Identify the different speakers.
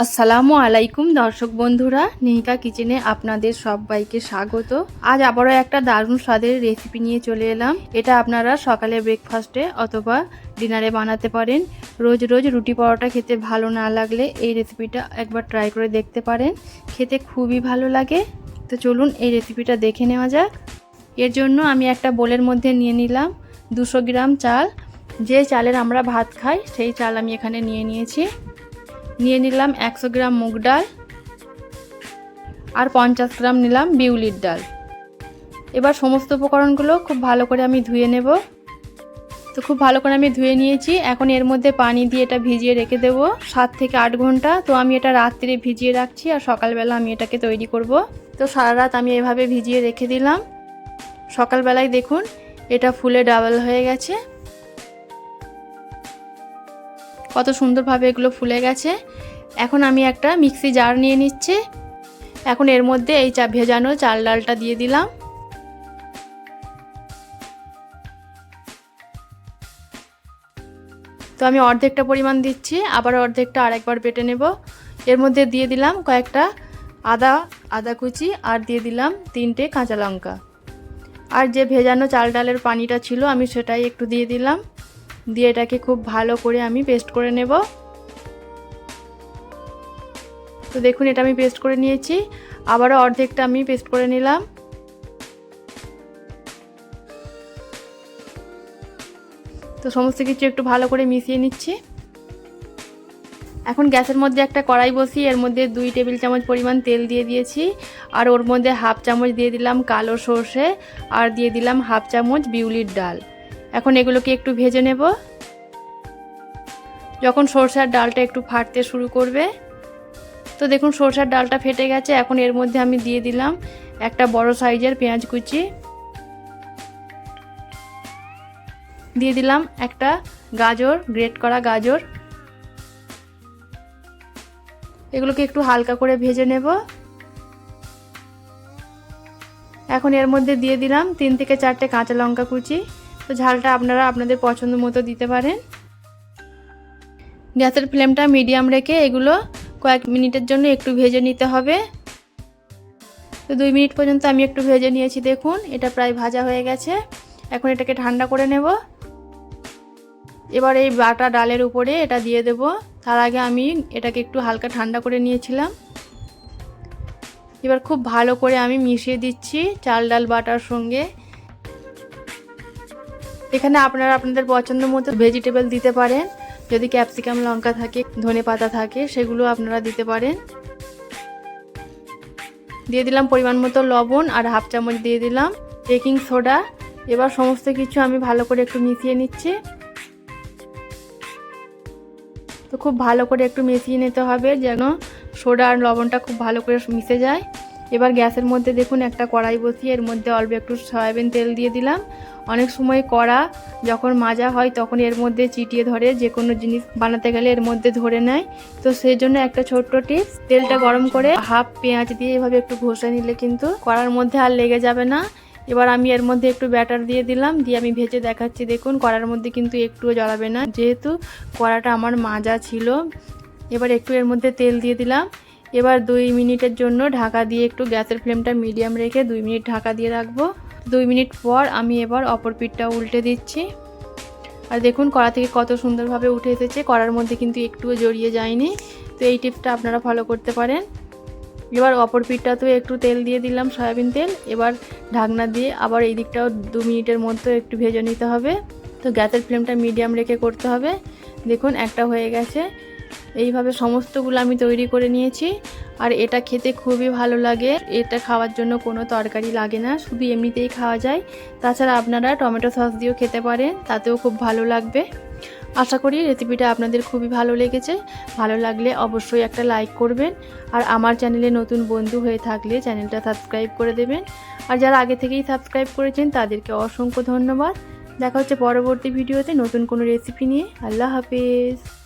Speaker 1: আসসালামু আলাইকুম দর্শক বন্ধুরা নিহিকা কিচেনে আপনাদের সবাইকে স্বাগত। আজ আবারও একটা দারুণ স্বাদের রেসিপি নিয়ে চলে এলাম। এটা আপনারা সকালে ব্রেকফাস্টে অথবা ডিনারে বানাতে পারেন। রোজ রোজ রুটি পরোটা খেতে ভালো না লাগলে এই রেসিপিটা একবার ট্রাই করে দেখতে পারেন। খেতে খুবই ভালো লাগে। তো চলুন এই রেসিপিটা দেখে নেওয়া যাক। এর জন্য আমি একটা বোলের মধ্যে নিয়ে নিলাম দুশো গ্রাম চাল। যে চালের আমরা ভাত খাই, সেই চাল আমি এখানে নিয়ে নিয়েছি। নিয়ে নিলাম একশো গ্রাম মুগ ডাল আর পঞ্চাশ গ্রাম নিলাম বিউলির ডাল। এবার সমস্ত উপকরণগুলো খুব ভালো করে আমি ধুয়ে নেব। তো খুব ভালো করে আমি ধুয়ে নিয়েছি। এখন এর মধ্যে পানি দিয়ে এটা ভিজিয়ে রেখে দেব। সাত থেকে আট ঘণ্টা। তো আমি এটা রাত্রে ভিজিয়ে রাখছি আর সকালবেলা আমি এটাকে তৈরি করব। তো সারা রাত আমি এভাবে ভিজিয়ে রেখে দিলাম। সকালবেলায় দেখুন, এটা ফুলে ডাবল হয়ে গেছে। কত সুন্দরভাবে এগুলো ফুলে গেছে। এখন আমি একটা মিক্সি জার নিয়ে নিচ্ছি। এখন এর মধ্যে এই চা ভেজানো চাল ডালটা দিয়ে দিলাম। তো আমি অর্ধেকটা পরিমাণ দিচ্ছি, আবার অর্ধেকটা আরেকবার বেটে নেব। এর মধ্যে দিয়ে দিলাম কয়েকটা আদা আদা কুচি, আর দিয়ে দিলাম তিনটে কাঁচা লঙ্কা। আর যে ভেজানো চাল ডালের পানিটা ছিল, আমি সেটাই একটু দিয়ে দিলাম। দিয়ে এটাকে খুব ভালো করে আমি পেস্ট করে নেব। তো দেখুন, এটা আমি পেস্ট করে নিয়েছি। আবারও অর্ধেকটা আমি পেস্ট করে নিলাম। তো সমস্ত কিছু একটু ভালো করে মিশিয়ে নিচ্ছি। এখন গ্যাসের মধ্যে একটা কড়াই বসিয়ে এর মধ্যে দুই টেবিল চামচ পরিমাণ তেল দিয়ে দিয়েছি। আর ওর মধ্যে হাফ চামচ দিয়ে দিলাম কালো সর্ষে। আর দিয়ে দিলাম হাফ চামচ বিউলির ডাল। এখন এগুলোকে একটু ভেজে নেব। যখন সরষার ডালটা একটু ফাটতে শুরু করবে, তো দেখুন সরষার ডালটা ফেটে গেছে, এখন এর মধ্যে আমি দিয়ে দিলাম একটা বড় সাইজের পেঁয়াজ কুচি। দিয়ে দিলাম একটা গাজর, গ্রেট করা গাজর। এগুলোকে একটু হালকা করে ভেজে নেব। এখন এর মধ্যে দিয়ে দিলাম তিন থেকে চারটে কাঁচা লঙ্কা কুচি। তো ঝালটা আপনারা আপনাদের পছন্দ মতো দিতে পারেন। গ্যাসের ফ্লেমটা মিডিয়াম রেখে এগুলো কয়েক মিনিটের জন্য একটু ভেজে নিতে হবে। তো দুই মিনিট পর্যন্ত আমি একটু ভেজে নিয়েছি, দেখুন, এটা প্রায় ভাজা হয়ে গেছে। এখন এটাকে ঠান্ডা করে নেব। এবার এই বাটা ডালের উপরে এটা দিয়ে দেব। তার আগে আমি এটাকে একটু হালকা ঠান্ডা করে নিয়েছিলাম। এবার খুব ভালো করে আমি মিশিয়ে দিচ্ছি চাল ডাল বাটার সঙ্গে। এখানে আপনারা আপনাদের পছন্দ মতো ভেজিটেবল দিতে পারেন। যদি ক্যাপসিকাম লঙ্কা থাকে, ধনে পাতা থাকে, সেগুলো আপনারা দিতে পারেন। দিয়ে দিলাম পরিমাণ মতো লবণ আর হাফ চামচ দিয়ে দিলাম বেকিং সোডা এবার সমস্ত কিছু আমি ভালো করে একটু মিশিয়ে নিচ্ছি। তো খুব ভালো করে একটু মিশিয়ে নিতে হবে যেন সোডা আর লবণটা খুব ভালো করে মিশে যায়। এবার গ্যাসের মধ্যে দেখুন একটা কড়াই বসিয়ে, এর মধ্যে অল্প একটু সয়াবিন তেল দিয়ে দিলাম। অনেক সময় কড়া যখন মাজা হয় তখন এর মধ্যে চিটিয়ে ধরে যে কোনো জিনিস বানাতে গেলে এর মধ্যে ধরে নেয়। তো সেই জন্য একটা ছোট্ট টিপস, তেলটা গরম করে হাফ পেঁয়াজ দিয়ে এভাবে একটু ঘষে নিলে কিন্তু কড়ার মধ্যে আর লেগে যাবে না। এবার আমি এর মধ্যে একটু ব্যাটার দিয়ে দিলাম, দিয়ে আমি ভেজে দেখাচ্ছি। দেখুন, কড়ার মধ্যে কিন্তু একটুও জড়াবে না। যেহেতু কড়াটা আমার মাজা ছিল, এবার একটু এর মধ্যে তেল দিয়ে দিলাম। এবার দুই মিনিটের জন্য ঢাকা দিয়ে একটু গ্যাসের ফ্লেমটা মিডিয়াম রেখে দুই মিনিট ঢাকা দিয়ে রাখব। দুই মিনিট পর আমি এবার অপর পিঠটা উল্টে দিচ্ছি। আর দেখুন, কড়া থেকে কত সুন্দরভাবে উঠে এসেছে। কড়ার মধ্যে কিন্তু একটুও জড়িয়ে যায়নি। তো এই টিপসটা আপনারা ফলো করতে পারেন। এবার অপর পিঠটাতেও একটু তেল দিয়ে দিলাম, সয়াবিন তেল। এবার ঢাকনা দিয়ে আবার এই দিকটাও দু মিনিটের মধ্যে একটু ভেজে নিতে হবে। তো গ্যাসের ফ্লেমটা মিডিয়াম রেখে করতে হবে। দেখুন, একটা হয়ে গেছে। এইভাবে সমস্তগুলো আমি তৈরি করে নিয়েছি। আর এটা খেতে খুবই ভালো লাগে। এটা খাওয়ার জন্য কোনো তরকারি লাগে না, শুধু এমনিতেই খাওয়া যায়। তাছাড়া আপনারা টমেটো সস দিয়েও খেতে পারেন, তাতেও খুব ভালো লাগবে। আশা করি রেসিপিটা আপনাদের খুবই ভালো লেগেছে। ভালো লাগলে অবশ্যই একটা লাইক করবেন। আর আমার চ্যানেলে নতুন বন্ধু হয়ে থাকলে চ্যানেলটা সাবস্ক্রাইব করে দেবেন। আর যারা আগে থেকেই সাবস্ক্রাইব করেছেন, তাদেরকে অসংখ্য ধন্যবাদ। দেখা হচ্ছে পরবর্তী ভিডিওতে নতুন কোনো রেসিপি নিয়ে। আল্লাহ হাফেজ।